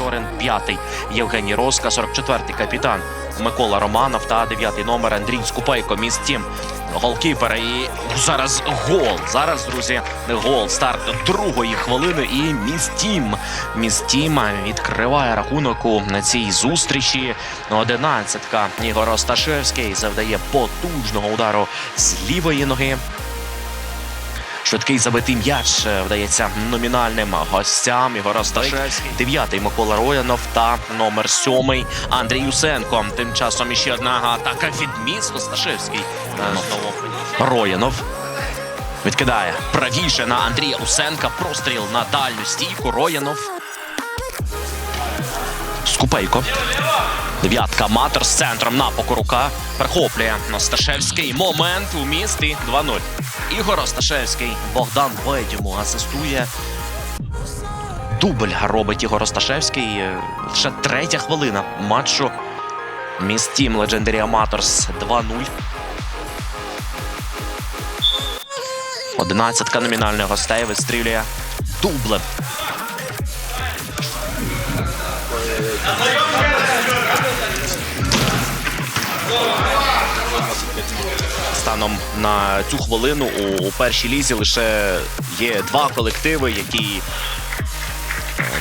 Печорин, п'ятий Євгеній Роска, 44-й капітан Микола Романов та дев'ятий номер Андрій Скупейко. Міст тім голкіпера. І зараз гол. Зараз, друзі, гол. Старт другої хвилини. І містім. Містім відкриває рахунок у цій зустрічі. Одинадцятка Ігор Осташевський завдає потужного удару з лівої ноги. Швидкий забитий м'яч е, вдається номінальним гостям Ігор Осташевський. Дев'ятий Микола Роянов та номер сьомий Андрій Юсенко. Тим часом іще одна атака від міст Осташевський. Е, Роянов. Відкидає правіше на Андрія Усенка. Простріл на дальню стійку. Роянов. Скупейко. Дев'ятка Матер з центром на покорука. Перехоплює Осташевський. Момент у місті 2-0. Ігор Осташевський. Богдан Ведьому асистує. Дубль робить Ігор Осташевський. Лише третя хвилина матчу. Містім Legendary Amateurs 2-0. Одинадцятка номінальних гостей вистрілює дублем. Станом на цю хвилину у, у першій лізі лише є два колективи, які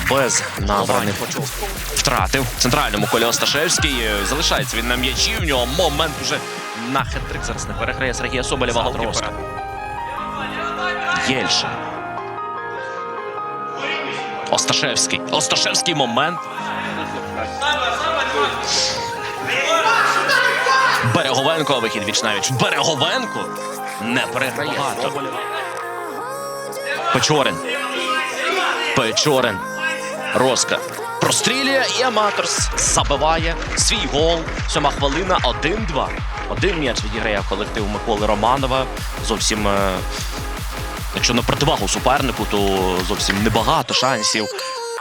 без набраних втратив. Центральному колі Осташевський залишається він на м'ячі. В нього момент уже на хет-трик зараз не переграє Сергія Соболєва голкіпера. Єльшин. Осташевський. Осташевський момент. Береговенко вихід вічнавіч. Береговенко не переграє. Печорин. Печорин. Роска. Прострілює і Аматорс забиває свій гол. Сьома хвилина 1-2. Один м'яч відіграє колектив Миколи Романова. Зовсім, е, якщо на противагу супернику, то зовсім небагато шансів.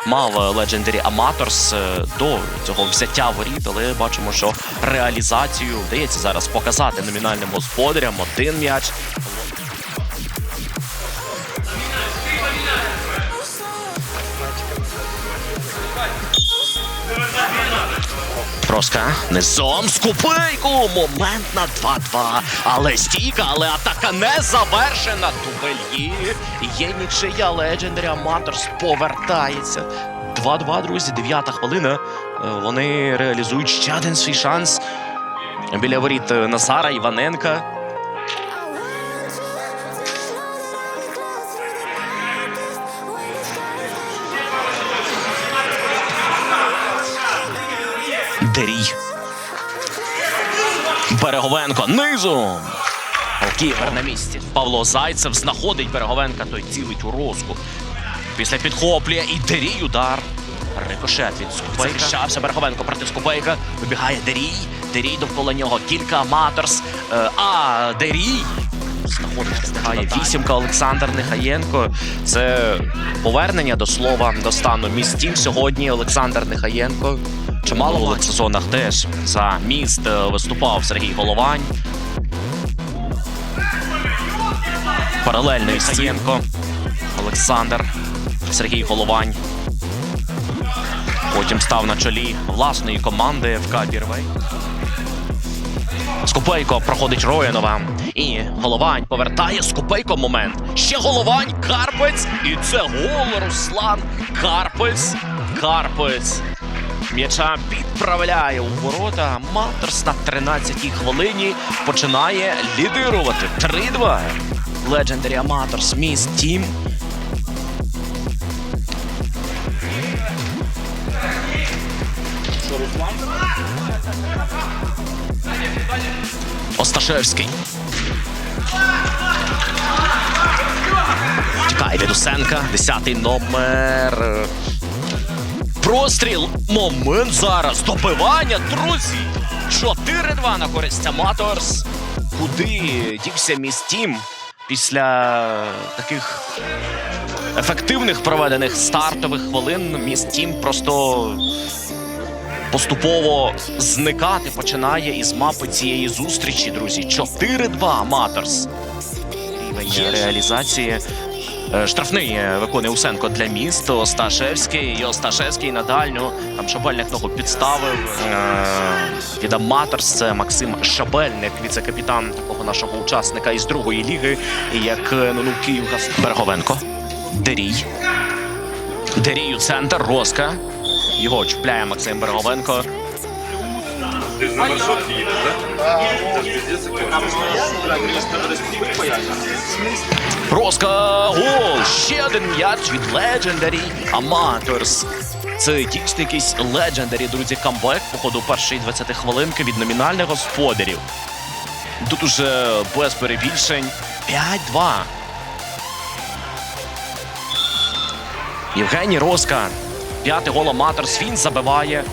Мав е, Legendary Amateurs е, до цього взяття воріт, але бачимо, що реалізацію вдається зараз показати номінальним господарям. Один м'яч. Проска низом скупейку. Момент на 2-2. Але стійка, але атака не завершена. Тубельї. Є нічия Legendary Amateurs повертається. 2-2, друзі, дев'ята хвилина. Е, Вони реалізують ще один свій шанс. Біля воріт е, Назара Іваненка. Дерій. Береговенко низом. Голкіпер на місці. Павло Зайцев знаходить Береговенка, той цілить у розку. Після підхоплює і Дерій удар. Рикошет від Скупейка. Захищався Береговенко проти Скупейка. Вибігає Дерій. Дерій довкола нього кілька аматорс. Е, А Дерій знаходить встигає вісімка Олександр Нехаєнко. Це повернення до слова до стану містів сьогодні. Олександр Нехаєнко. Чимало в сезонах теж за міст е, виступав Сергій Головань. Паралельно Ісаєнко. Олександр. Сергій Головань. Потім став на чолі власної команди ФК Бірвей. Скупейко проходить Роянова. І Головань повертає Скупейко момент. Ще Головань, Карпець. І це гол Руслан Карпець. Карпець. М'яча підправляє у ворота. Матерс на 13-й хвилині починає лідирувати. 3-2. Legendary Amateurs Miss Team. Осташевський. Тікає від Усенка. Десятий номер. Простріл. Момент зараз. Добивання, друзі. 4-2 на користь Аматорс. Куди дівся містім після таких ефективних проведених стартових хвилин містім просто поступово зникати починає із мапи цієї зустрічі, друзі. 4-2 Аматорс. Рівень реалізації Е, Штрафний е, виконує Усенко для міст. Осташевський. І Осташевський на дальню. Там Шабельник ногу підставив. Е, Від Аматорс це Максим Шабельник, віце-капітан такого нашого учасника із другої ліги. Як ну, Київгаз Береговенко. Дерій. Дерій у центр. Роска. Його чіпляє Максим Береговенко. Ти на маршрутці їдеш, так? Це ж піздець, як Роска гол! Ще один м'яч від Legendary Amateurs. Це дійсно якийсь Legendary, друзі, камбек по ходу першої 20 хвилинки від номінальних господарів. Тут уже без перебільшень 5-2. Євгеній Роска. П'ятий гол Аматорс. Він забиває.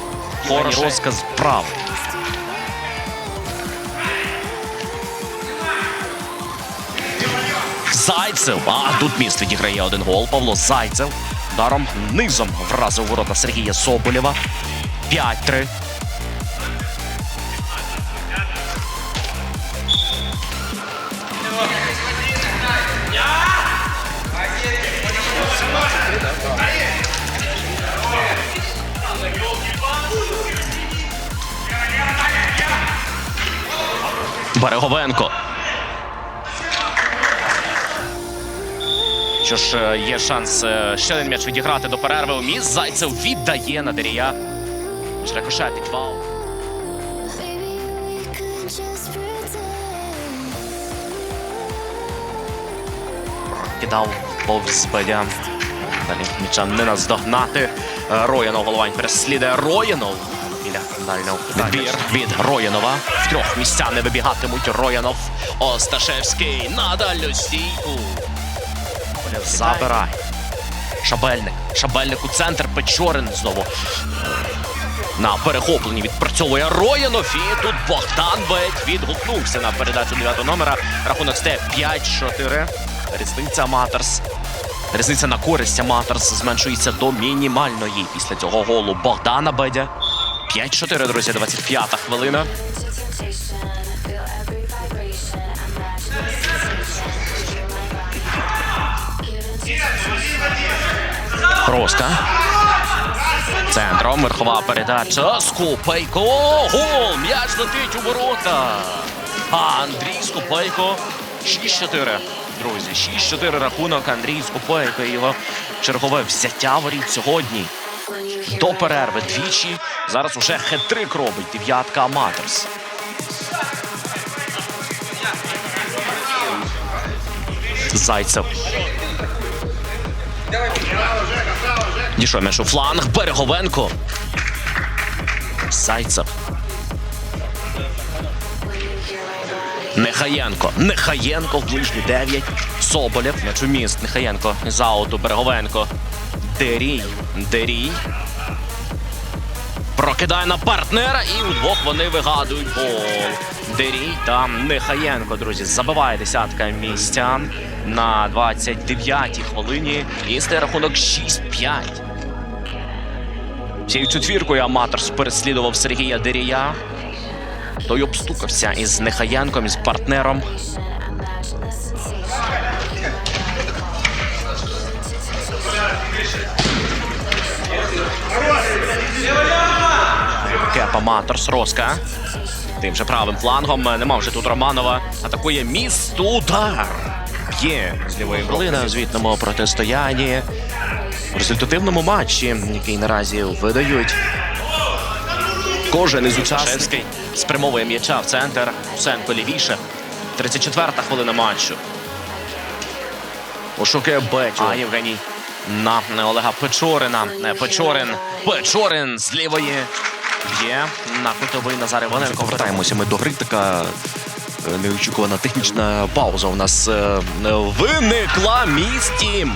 хороший розказ справа. Зайцев. А тут міст відіграє один гол. Павло Зайцев. Даром низом вразив ворота Сергія Соболєва. 5-3. Береговенко. Що ж, е, є шанс е, ще один м'яч відіграти до перерви у міст. Зайцев віддає на Дерія. Рикошетить вау. Кидав повз Бедя. Далі м'яча не наздогнати. Е, Роянов головань переслідує Роянов. Біля дальнього відбір від Роянова. В трьох місця не вибігатимуть Роянов. Осташевський на стійку. Забирай. Шабельник. Шабельник у центр. Печорин знову. На перехопленні відпрацьовує Роянов. І тут Богдан Беть відгукнувся на передачу 9 номера. Рахунок стає 5-4. Різниця Аматорс. Різниця на користь Аматорс зменшується до мінімальної після цього голу Богдана Бедя. 5-4, друзі, 25-та хвилина. Роска. Центром верхова передача. Скупейко. Гол! М'яч летить у ворота. А Андрій Скупейко. 6-4. Друзі, 6-4 рахунок Андрій Скупейко. Його чергове взяття воріт сьогодні. До перерви двічі. Зараз уже хет-трик робить дев'ятка Аматорс. Зайцев. Дійшов м'яч у фланг. Береговенко. Зайцев. Нехаєнко. Нехаєнко в ближній 9. Соболєв. М'яч у міст. Нехаєнко. З ауту. Береговенко. Дерій. Дерій. Прокидає на партнера і удвох вони вигадують гол. Дерій та Нехаєнко, друзі, забиває десятка містян на 29-й хвилині. І стає рахунок 6-5. Цією четвіркою Аматорс переслідував Сергія Дерія. Той обстукався із Нехаєнком, із партнером. Кепа Маторс Роска. Тим же правим флангом нема вже тут Романова. Атакує міст. Удар. Є з лівої хвилина у звітному протистоянні. В результативному матчі, який наразі видають. Кожен із учасників спрямовує м'яча в центр. Усенко лівіше. 34-та хвилина матчу. Ошукує Бетю. А Євгеній на Олега Печорина. Печорин. Печорин з лівої. Б'є на кутовий Назар Іваненко. Повертаємося ми до гри. Така е, неочікувана технічна пауза у нас виникла виникла.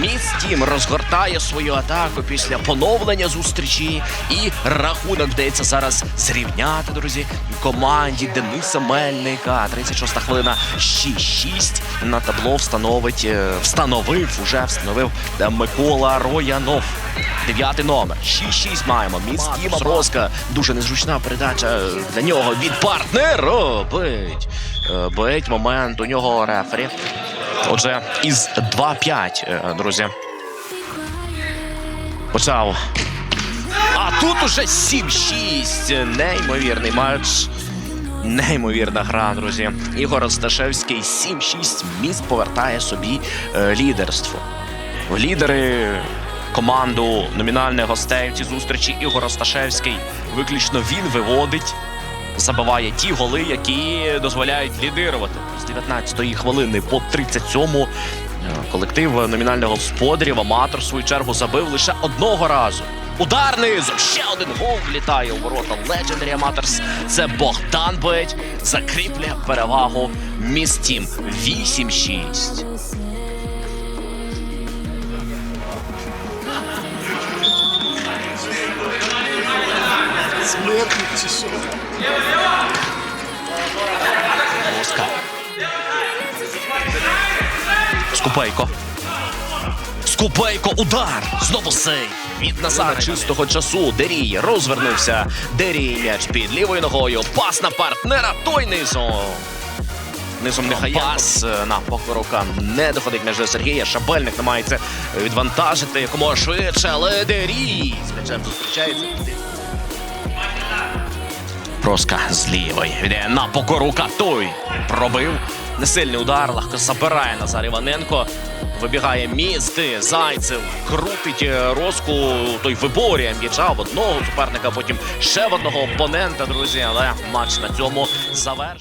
Містім. Містім розгортає свою атаку після поновлення зустрічі. І рахунок вдається зараз зрівняти, друзі, команді Дениса Мельника. 36-та хвилина 6-6 на табло встановить, е, встановив, уже встановив е, Микола Роянов. Дев'ятий номер. 6-6 маємо. Міст Діма Роска. Дуже незручна передача для нього від партнера. Бить. Е, Бить момент у нього рефері. Отже, із 2-5, е, друзі. Почав. А тут уже 7-6. Неймовірний матч. Неймовірна гра, друзі. Ігор Сташевський 7-6 міст повертає собі е, лідерство. Лідери команду номінальних гостей в цій зустрічі Ігор Осташевський. Виключно він виводить, забиває ті голи, які дозволяють лідирувати. З 19-ї хвилини по 37-му е, колектив номінальних господарів аматор в свою чергу забив лише одного разу. Удар низом, ще один гол влітає у ворота Legendary Amateurs. Це Богдан Бедь закріплює перевагу містім 8-6. Смертник чи що? Оскар. Скупейко. Скупейко, удар! Знову сейв. Від Назара чистого часу. Дерій розвернувся. Дерій м'яч під лівою ногою. Пас на партнера. Той низом. Низом нехай пас е, на покорука не доходить між до Сергія. Шабельник намагається відвантажити якомога швидше, але Дерій з м'ячем зустрічається. Проска з лівої. Йде на покорука. Той пробив. Несильний удар. Легко забирає Назар Іваненко. Вибігає місти. Зайцев крутить е, розку. Той виборює м'яча в одного суперника, потім ще в одного опонента, друзі. Але матч на цьому завершує.